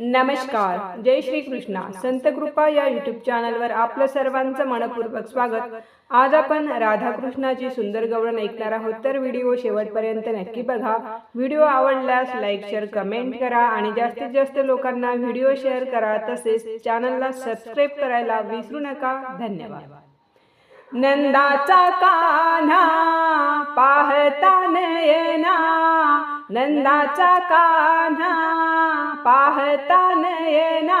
नमस्कार. जय श्री कृष्णा. संत कृपा या युट्यूब चॅनलवर आपलं सर्वांचं मनपूर्वक स्वागत. आज आपण राधाकृष्णाची सुंदर गवळण ऐकणार आहोत. तर व्हिडिओ शेवटपर्यंत नक्की बघा. व्हिडिओ आवडल्यास लाईक शेअर कमेंट करा आणि जास्तीत जास्त लोकांना व्हिडिओ शेअर करा तसेच चॅनलला सबस्क्राईब करायला विसरू नका. धन्यवाद. नंदाचा कान्हा पाहता नयना. नंदाचा कान्हा पाहता नयना.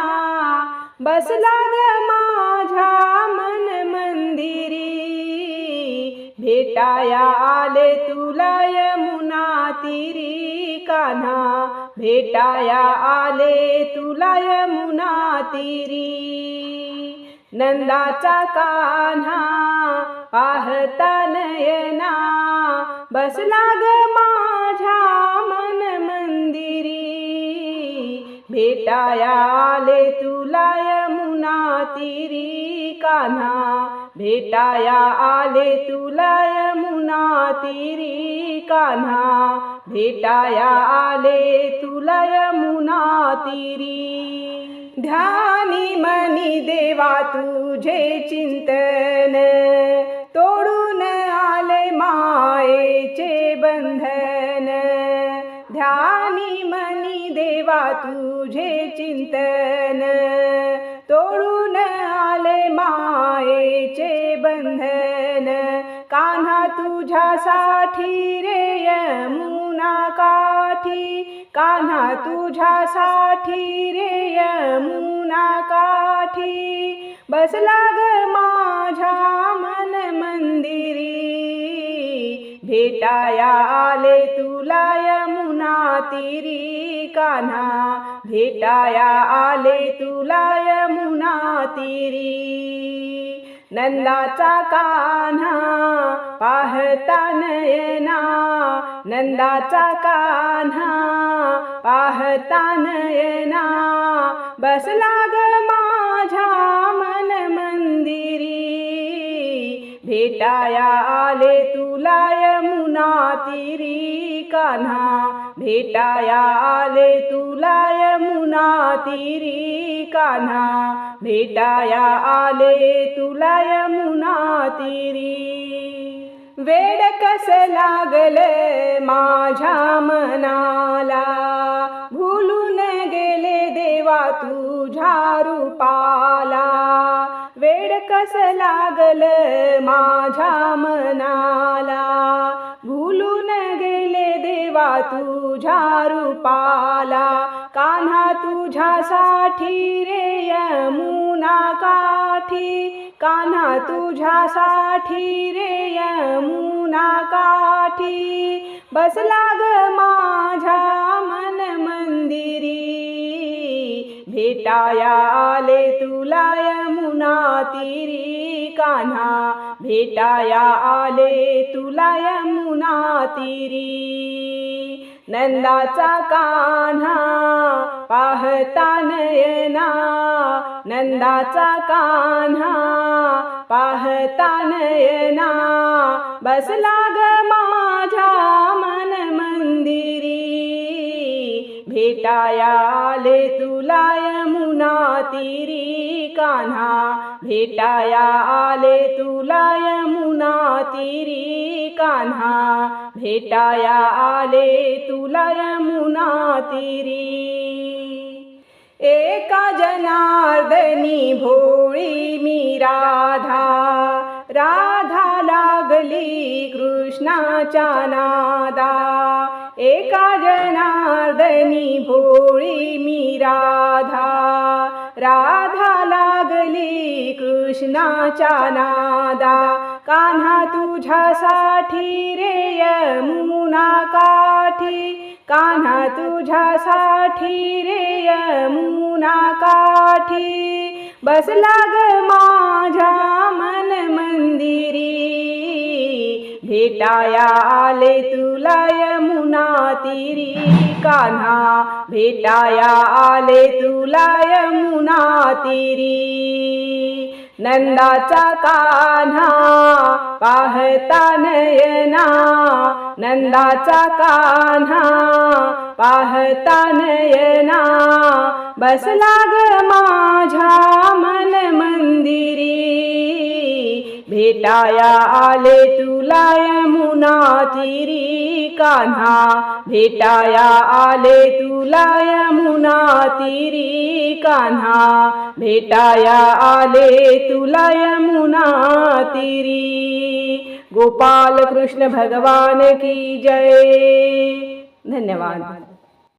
बसला ग माझ्या मन मंदिरी. भेटाया आले तुला यमुना तिरी. कान्हा भेटाया आले तुला यमुना तिरी. नंदाचा कान्हा पाहता नयना बसला ग माझ्या मन मंदिरी. भेटाया आले तुला यमुना तिरी कान्हा. भेटाया आले तुला यमुना तिरी कान्हा. भेटाया आले तुला यमुना तिरी. ध्यानी मनी देवा तुझे चिंतन. तुझे चिंतन तोडून आले मायेचे बंधन. कान्हा तुझ्यासाठी रे यमुना काठी. कान्हा तुझ्यासाठी रे यमुना काठी. बसला ग माझ्या मन मंदिर भेटाया आले तुला यमुना तिरी कान्हा भेटाया आले तुला यमुना तिरी. नंदाचा कान्हा पाहता नयना. नंदाचा कान्हा पाहता नयना. बसला ग माझ्या मन मंदिरी. भेटाया आले तिरी कान्हा भेटाया आले तुला यमुना तिरी कान्हा भेटाया आले तुला यमुना तिरी वेड कस लागल माझ्या मनाला भुलून गेले देवा तुझ्या रूपाला. वेड कस लागल माझ्या मनाला देवा तुझ्या रूपाला कान्हा तुझ्यासाठी रे यमुना काठी कान्हा तुझ्यासाठी रे यमुना काठी. बसला ग माझ्या मन मंदिरी भेटायाले तुला यमुना तिरी कान्हा भेटाया आले तुला यमुना तिरी नंदाचा कान्हा पाहता नयना. नंदाचा कान्हा पाहता नयना. बसला ग माझ्या मन मंदिरी. भेटाया आले तुला यमुना तिरी कान्हा भेटाया आले तुला यमुना तिरी कान्हा भेटाया आले तुला यमुना तिरी. एका जनार्दनी भोळी मी राधा. राधा लागली कृष्णाच्या नादा. एका जनार्दनी भोळी मी राधा. राधा लागली कृष्णाच्या नादा. कान्हा तुझ्यासाठी रे यमुना काठी. कान्हा तुझ्यासाठी रे यमुना काठी. बसला ग माझ्या मन मंदिरी. भेटाया आले तुला यमुना तिरी कान्हा. भेटाया आले तुला यमुना तिरी. नंदाचा कान्हा पाहता नयना. नंदाचा कान्हा पाहता नयना. बसला ग माझ्या मन मंदिरी. भेटाया आले तुला यमुना तिरी कान्हा. भेटाया आले तुला यमुना तिरी कान्हा. भेटाया आले तुला यमुना तिरी गोपाल कृष्ण भगवान की जय. धन्यवाद.